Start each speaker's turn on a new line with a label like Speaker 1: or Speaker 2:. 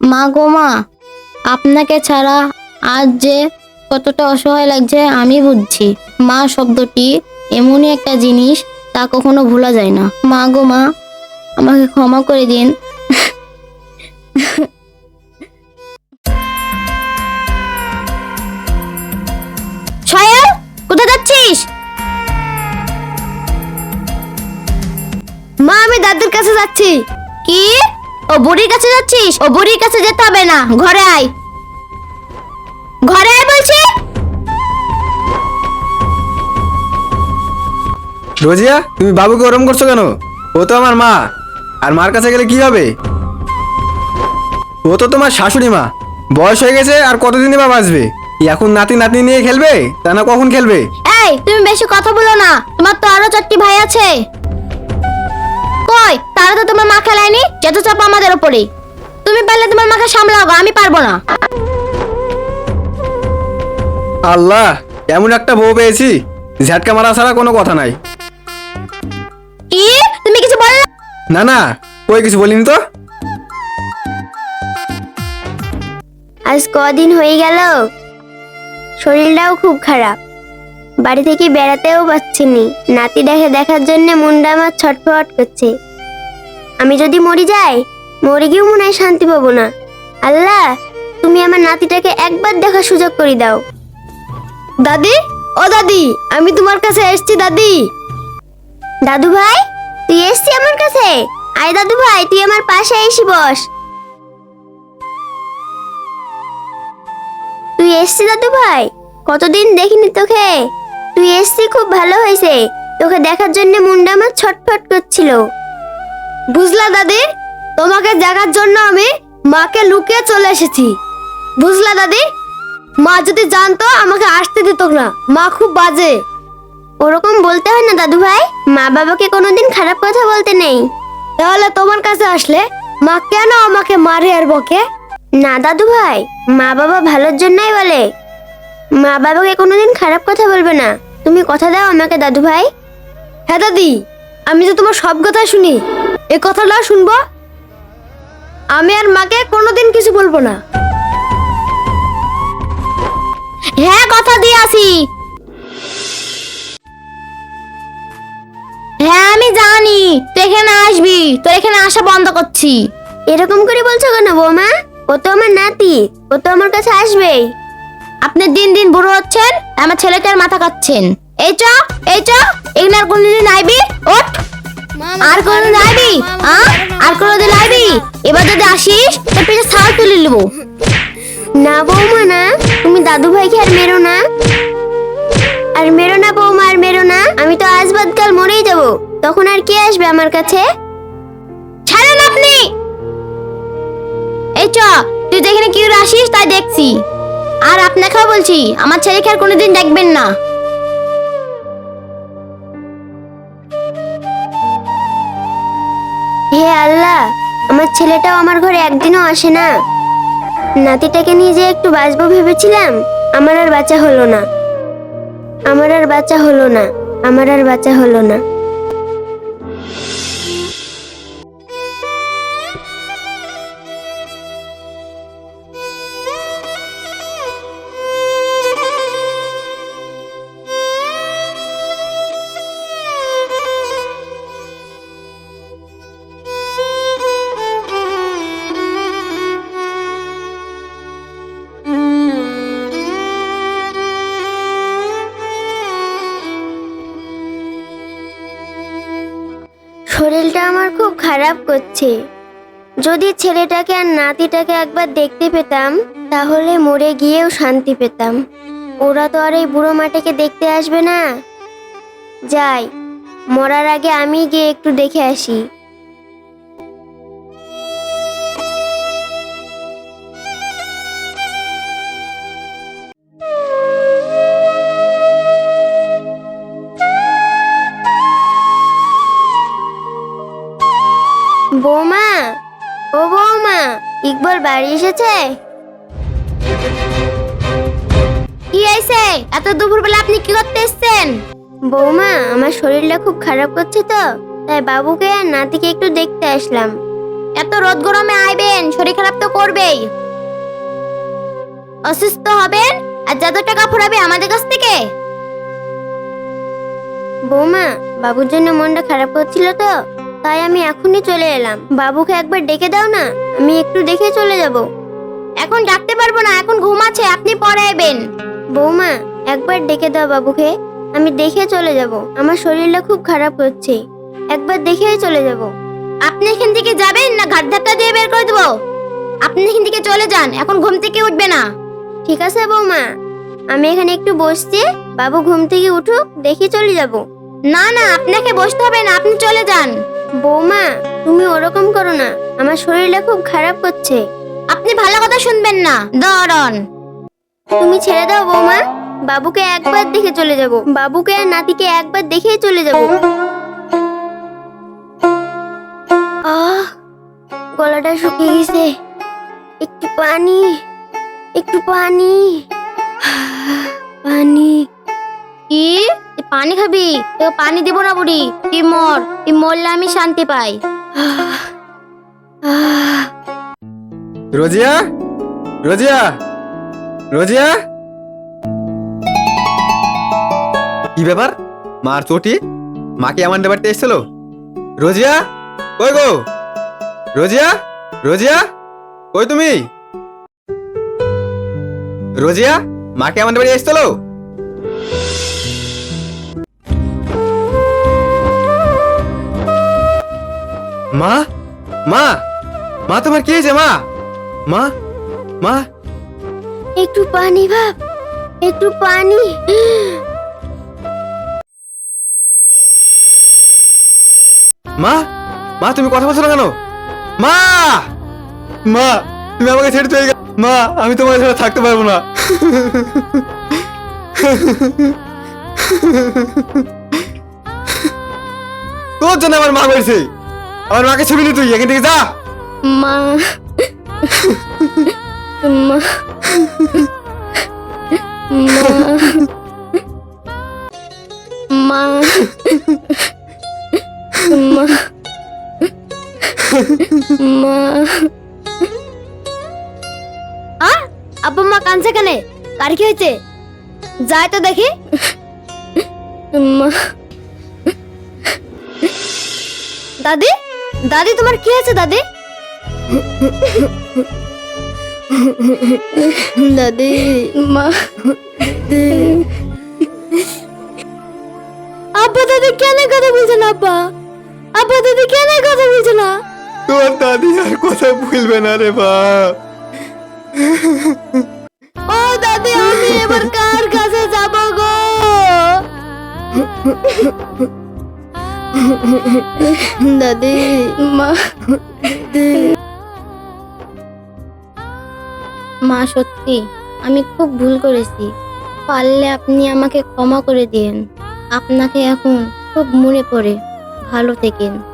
Speaker 1: মা গো মা আপনাকে ছাড়া আজ যে কতটা অসহায় লাগছে আমি বুঝছি। মা শব্দটি এমনই একটা জিনিস তা কখনো ভোলা যায় না। মা গো মা আমাকে ক্ষমা করে দিন। সয়াল কোথায় যাচ্ছিস? মা আমি দাদুর কাছে যাচ্ছি। কি? ও বুড়ির কাছে যাচ্ছিস? ও বুড়ির কাছে যেতে হবে না। ঘরে আয়। ঘরে আয় বলছি।
Speaker 2: রোজিয়া তুমি বাবুকে ওরম করছ কেন? ও তো আমার মা। আর মার কাছে গেলে কি হবে? ও তো তোমার শাশুড়ি মা। বয়স হয়ে গেছে আর কতদিনই বা বাঁচবে? এখন নাতি নাতনি নিয়ে খেলবে? তা না কখন খেলবে?
Speaker 1: এই তুমি বেশি কথা বলো না। তোমার তো আরও চারটি ভাই আছে। কই? তারা তো তোমার মা খেলায়নি? যত চাপ আমাদের উপরে। তুমি পারলে তোমার মাকে সামলাও গো, আমি পারব না।
Speaker 2: আল্লাহ এমন একটা বউ পেয়েছি ঝাটকা মারা ছাড়া কোনো কথা নাই।
Speaker 1: কি? তুমি কিছু বললে
Speaker 2: না? না কই কিছু বলিনি তো?
Speaker 3: আজ কদিন হয়ে গেল শরীরটাও খুব খারাপ। বাড়ি থেকে বেড়াতেও পাচ্ছিনি নাতি দেখে দেখার জন্য মুন্ডা আমার ছটফট করছে। আমি যদি মরি যাই মরে গিয়েও মনে হয় শান্তি পাবো না। আল্লাহ তুমি আমার নাতিটাকে একবার দেখার সুযোগ করে দাও।
Speaker 1: দাদি? ও দাদি আমি তোমার কাছে এসেছি দাদি।
Speaker 3: দাদু ভাই তুই এসছি আমার কাছে? আয় দাদু ভাই তুই আমার পাশে এসি বস। তুই এসছি দাদু ভাই? কতদিন দেখিনি তোকে। তুই এসছি খুব ভালো হয়েছে। তোকে দেখার জন্য মুন্ডা আমার ছটফট করছিল।
Speaker 1: বুঝলা দাদি? তোমাকে দেখার জন্য আমি মাকে লুকিয়ে চলে এসেছি। বুঝলা দাদি? মা যদি জানতো, আমাকে আসতে দিত না। মা খুব বাজে।
Speaker 3: ওরকম বলতে হয় না দাদু ভাই। মা বাবাকে কোনোদিন খারাপ কথা বলতে নেই।
Speaker 1: তাহলে তোমার কাছে আসলে মা কেন আমাকে মারে আর বকে?
Speaker 3: না দাদু ভাই, মা বাবা ভালোর জন্যই বলে। মা বাবাকে কোনোদিন খারাপ কথা বলবে না। তুমি কথা দাও আমাকে দাদু ভাই।
Speaker 1: হ্যাঁ দাদি। আমি তো তোমার সব কথা শুনি, এ কথাটা শুনব? আমি আর মাকে কোনোদিন কিছু বলব না। হ্যাঁ কথা দিয়ে আসি। হ্যাঁ আমি জানি। তুই এখানে আসবি। তোর এখানে আসা বন্ধ করছি।
Speaker 3: এরকম করে বলছো কেন বৌমা? ও তো আমার নাতি। ও তো আমার কাছে আসবেই।
Speaker 1: আপনি দিন দিন বুড়ো হচ্ছেন, আমার ছেলেটার মাথা কাটছেন। এই চ এই চ আর কোনদিন আইবি ওঠ। আর কোনদিন আইবি আ? আর কোনদিন আইবি এবার যদি আসিস তোর পিঠে ছাল তুলে নেব।
Speaker 3: না বৌমা না তুমি দাদু ভাইকে আর মেরো না। আর মেরো না বৌমা আর মেরো না। আমি তো আজ বাদকাল মরেই যাব। তখন আর কে আসবে আমার কাছে?
Speaker 1: ছাড়েন আপনি! এই চ তুই যেখানে কি আসিস তাই দেখছি। আর আপনাকেও বলছি আমার ছেলেকে আর কোনোদিন দেখবেন না।
Speaker 3: হে আল্লাহ, আমার ছেলেটাও আমার ঘরে একদিনও আসে না। নাতিটাকে নিয়ে যে একটু বাঁচবো ভেবেছিলাম, আমার আর বাচ্চা হলো না। আমার আর বাচ্চা হলো না, আমার আর বাচ্চা হলো না। শরীরটা আমার খুব খারাপ করছে। যদি ছেলেটাকে আর নাতিটাকে একবার দেখতে পেতাম, তাহলে মরে গিয়েও শান্তি পেতাম। ওরা তো আর এই বুড়ো মাটাকে দেখতে আসবে না। যাই, মরার আগে আমি গিয়ে একটু দেখে আসি। বৌমা, ও বৌমা, ইকবল বাড়ি এসেছে?
Speaker 1: কি হয়েছে? এত দুপুরবেলা আপনি কি করতে এসছেন?
Speaker 3: বৌমা, আমার শরীরটা খুব খারাপ করছে তো, তাই বাবুকে নাতিকে একটু দেখতে আসলাম।
Speaker 1: এত রোদ গরমে আইবেন, শরীর খারাপ তো করবেই। অসুস্থ হবেন আর যত টাকা ফুরাবে আমাদের কাছ থেকে?
Speaker 3: বৌমা, বাবুর জন্য মনটা খারাপ হচ্ছিল তো তাই আমি এখনই চলে এলাম। বাবুকে একবার ডেকে দাও না, আমি একটু দেখে চলে যাব।
Speaker 1: এখন ডাকতে পারব না, এখন ঘুম আছে, আপনি পরে আইবেন।
Speaker 3: বৌমা, একবার ডেকে দাও বাবুকে, আমি দেখে চলে যাব। আমার শরীরটা খুব খারাপ হচ্ছে, একবার দেখেই চলে যাব।
Speaker 1: আপনি এখান থেকে যাবেন না ঘাট ধাক্কা দিয়ে বের করে দেবো? আপনি এখান থেকে চলে যান, এখন ঘুম থেকে উঠবে না।
Speaker 3: ঠিক আছে বৌমা, আমি এখানে একটু বসছি, বাবু ঘুম থেকে উঠুক, দেখে চলে যাব।
Speaker 1: না না, আপনাকে বসতে হবে না, আপনি চলে যান।
Speaker 3: বৌমা তুমি ওরকম করো না। আমার শরীরটা খুব খারাপ করছে।
Speaker 1: আপনি ভালো কথা শুনবেন না। দরন
Speaker 3: তুমি ছেড়ে দাও বৌমা। বাবুকে একবার দেখে চলে যাব। বাবুকে আর নাতিকে একবার দেখেই চলে যাব। আহ গলাটা শুকিয়ে গেছে। একটু পানি একটু পানি। পানি।
Speaker 1: কি? পানি খাবি? তোকে পানি দিব না বুড়ি। তুই মর। তুই মরলে আমি শান্তি পাই।
Speaker 2: রোজিয়া? রোজিয়া? রোজিয়া? কি ব্যাপার? মার চটি? মাকে আমার বাড়িতে এসেছিল? রোজিয়া? কই গো? রোজিয়া? রোজিয়া? কই তুমি? রোজিয়া মাকে আমার বাড়ি এসেছিল? মা? মা? মা তোমার কি হয়েছে মা? মা? মা?
Speaker 3: একটু পানি ভাব একটু পানি।
Speaker 2: মা? মা তুমি কথা বলছো না কেন? মা! মা তুমি আমাকে ছেড়ে চলে গেলে। মা আমি তোমার ছাড়া থাকতে পারব না। তোর জন্য আমার মা বলছে আমার মাকে ছবি নি তুই এখান থেকে যা।
Speaker 3: মা। মা। মা। মা। মা।
Speaker 1: আ আব্বা মা কাঁদছে কেন? কার কি হয়েছে? যাই তো দেখি।
Speaker 3: মা।
Speaker 1: দাদি? দাদি তোমার কি হয়েছে দাদি
Speaker 3: দাদি মা
Speaker 1: আব্বা দাদি কেন কথা বলছে না আব্বা আব্বা দাদি কেন কথা বলছে না
Speaker 2: তোর দাদি আর কথা ভুলবে না রে বাপ
Speaker 1: ও দাদি আমি এবার কার কাছে যাব গো
Speaker 3: দাদি। মা।
Speaker 1: মা সত্যি আমি খুব ভুল করেছি। পারলে আপনি আমাকে ক্ষমা করে দিন আপনাকে এখন খুব মনে পড়ে। ভালো থেকেন।